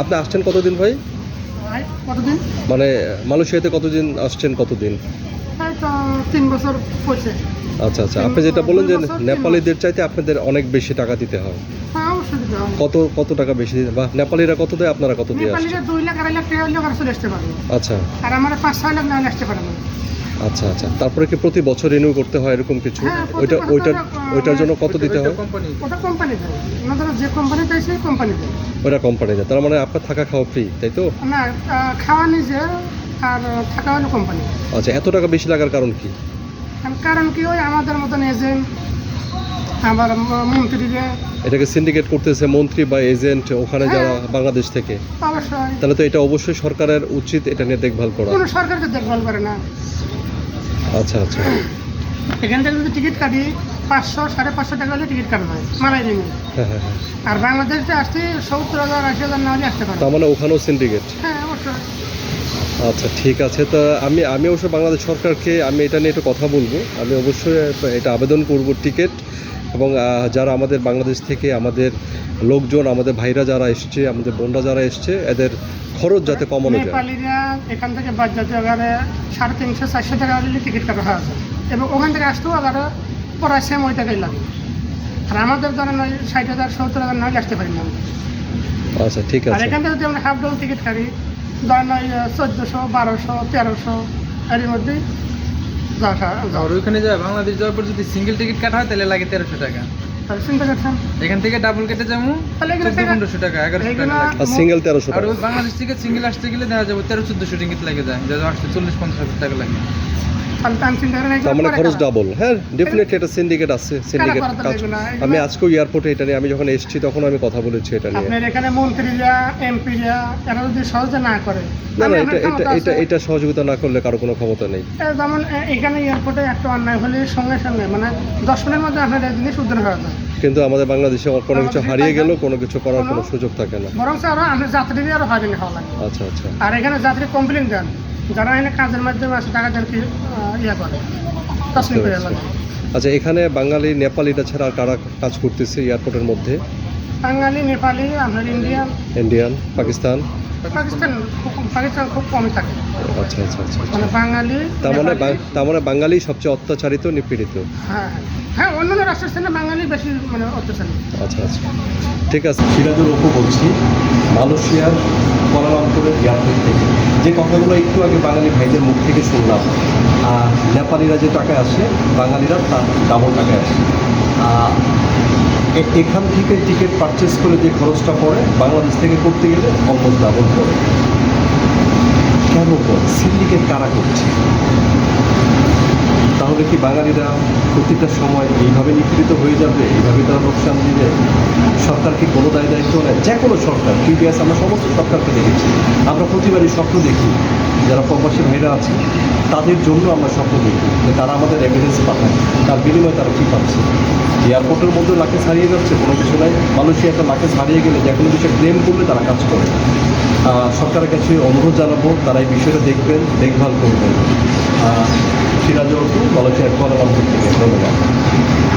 আপনি আসছেন কতদিন ভাই? ভাই কতদিন? মানে মালয়েশিয়াতে কতদিন আসছেন কতদিন? তিন বছর পড়ছে। আচ্ছা আচ্ছা। আপনি যেটা বললেন যে নেপালিদের চাইতে আপনাদের অনেক বেশি টাকা দিতে হয়। হ্যাঁ কত কত টাকা বেশি দিতে বা নেপালিরা কত দেয় আপনারা কত দিয়ে আসছেন? দুই লাখ আড়াই লাখ টাকা হলেও আসতে পারবে আচ্ছা। আর আমার পাঁচ ছয় লাখ না আসতে পারে না। আচ্ছা আচ্ছা। তারপরে কি প্রতি বছর রিনিউ করতে হয় এরকম কিছু? হ্যাঁ, ওইটা ওইটার ওইটার জন্য কত দিতে হয়? ওটা কোম্পানি দেয় ওনাদের যে কোম্পানি দেয় সেই কোম্পানি দেয় ওইটা কোম্পানি দেয় তার মানে আপনার থাকা খাওয়া ফ্রি তাই তো? না খাওয়া নিজে আর থাকা হলো কোম্পানি আচ্ছা এত টাকা বেশি লাগার কারণ কি? কারণ কি ওই আমাদের মতন এজেন্ট আবার মন্ত্রীরা। এটাকে সিন্ডিকেট করতেছে মন্ত্রী বা এজেন্ট ওখানে হ্যাঁ। যারা বাংলাদেশ থেকে। তাহলে তো এটা অবশ্যই সরকারের উচিত এটা নিয়ে দেখভাল করা। কোনো সরকারকে দেখভাল করে না। আচ্ছা আচ্ছা। এখান থেকে যদি টিকিট কাটি পাঁচশো সাড়ে পাঁচশো টাকা হলে টিকিট কাটা হয় মালাই হ্যাঁ। আর বাংলাদেশে আসতে সত্তর হাজার আশি হাজার না হলে আসতে পারে তার মানে ওখানেও সিন্ডিকেট হ্যাঁ অবশ্যই। আচ্ছা ঠিক আছে। তা আমি আমি অবশ্য বাংলাদেশ সরকারকে আমি এটা নিয়ে একটু কথা বলব। আমি অবশ্যই এটা আবেদন করব টিকিট। এবং যারা আমাদের বাংলাদেশ থেকে আমাদের লোকজন আমাদের ভাইরা যারা এসছে আমাদের বোনরা যারা এসছে এদের খরচ যাতে কমানো যায়। এখান থেকে বাজাতে গেলে সাড়ে তিনশো চারশো টাকা টিকিট কাটা হয়ে। এবং ওখান থেকে আসতেও আবার প্রায় সেম ওই টাকাই লাগে। আর আমাদের ধরেন ওই ষাট হাজার সত্তর হাজার নয় আসতে পারি না। আচ্ছা ঠিক আছে। আর এখান থেকে যদি আমরা হাফ ডাউন টিকিট কাটি ধরেন ওই চোদ্দোশো বারোশো তেরোশো এর মধ্যেই যাওয়া যাওয়া আর ওইখানে যায় বাংলাদেশ যাওয়ার পর যদি সিঙ্গেল টিকিট কাটা হয় তাহলে লাগে তেরোশো টাকা। এখান থেকে ডাবল কেটে যাব পনেরোশো টাকা এগারোশো টাকা সিঙ্গেল তেরোশো আর বাংলাদেশ থেকে সিঙ্গেল আসতে গেলে দেখা যাবে তেরো চোদ্দশো টিকিট লেগে যায় যা আসতে চল্লিশ পঞ্চাশ হাজার টাকা লাগে। তার মানে খরচ ডাবল হ্যাঁ ডেফিনেটলি এটা সিন্ডিকেট আছে সিন্ডিকেট কাজ আমি আজকেও এয়ারপোর্টে এটা নিয়ে আমি যখন এসেছি তখন আমি কথা বলেছি এটা নিয়ে। আপনার এখানে মন্ত্রীরা এমপিরা এরা যদি সহজে না করে না না এটা এটা এটা এটা সহযোগিতা না করলে কারও কোনো ক্ষমতা নেই। যেমন এখানে এয়ারপোর্টে একটা অন্যায় হলে সঙ্গে সঙ্গে মানে দশ মিনিটের মধ্যে আপনার এই জিনিস উদ্ধার হয়ে যায়। কিন্তু আমাদের বাংলাদেশে কোনো কিছু হারিয়ে? গেলেও কোনো কিছু করার কোনো সুযোগ থাকে না। বরং আরও আপনার যাত্রীদের আরও হয়রানি খাওয়া লাগে। আচ্ছা আচ্ছা। আর এখানে যাত্রী কমপ্লেন দেন। যারা এখানে কাজের মাধ্যমে আছে টাকা দেন কি ইয়ে করে তসলিম করে লাগে আচ্ছা এখানে বাঙালি নেপালিটা ছাড়া কারা কাজ করতেছে এয়ারপোর্টের মধ্যে? বাঙালি নেপালি আপনার ইন্ডিয়ান। ইন্ডিয়ান পাকিস্তান? পাকিস্তান পাকিস্তান খুব কমই থাকে। আচ্ছা আচ্ছা আচ্ছা মানে বাঙালি তার মানে তার মানে বাঙালি সবচেয়ে অত্যাচারিত নিপীড়িত? হ্যাঁ। হ্যাঁ অন্যান্য রাষ্ট্রের সাথে বাঙালি বেশি মানে অত্যাচারী আচ্ছা আচ্ছা। ঠিক আছে। সিরাজুল অপু বলছি। মালয়েশিয়ার যে কথাগুলো একটু আগে বাঙালি ভাইদের মুখ থেকে শুনলাম নেপালিরা যে টাকায় আসে, বাঙালিরা তার ডাবল টাকায় আসে। এখান থেকে টিকিট পারচেস করে যে খরচটা পড়ে বাংলাদেশ থেকে করতে গেলে অলমোস্ট ডাবল পড়ে কেন পড়ে সিন্ডিকেট কারা করছে? তাহলে কি বাঙালিরা প্রতিটা সময় এইভাবে নিপীড়িত হয়ে যাবে? এইভাবে তারা লোকসান দিবে? সরকার কি কোনো দায় দায়িত্ব নেয়? যে কোনো সরকার প্রিভিয়াস আমরা সমস্ত সরকারকে দেখেছি। আমরা প্রতিবারই স্বপ্ন দেখি, যারা প্রবাসী ভাইরা আছে, তাদের জন্য আমরা স্বপ্ন দেখি যে তারা আমাদের এভিডেন্স পাঠায়, তার বিনিময়ে তারা কী পাচ্ছে। এয়ারপোর্টের মধ্যে লাকেজ হারিয়ে যাচ্ছে, কোনো কিছু নাই। মানুষই একটা লাকেজ হারিয়ে গেলে যে কোনো বিষয়ে ক্লেম করলে তারা কাজ করে। সরকারের কাছে অনুরোধ জানাব, তারা এই বিষয়টা দেখবেন, দেখভাল করবেন। সিরাজুল মালয়েশিয়ার কোয়ালালামপুর থেকে ধন্যবাদ।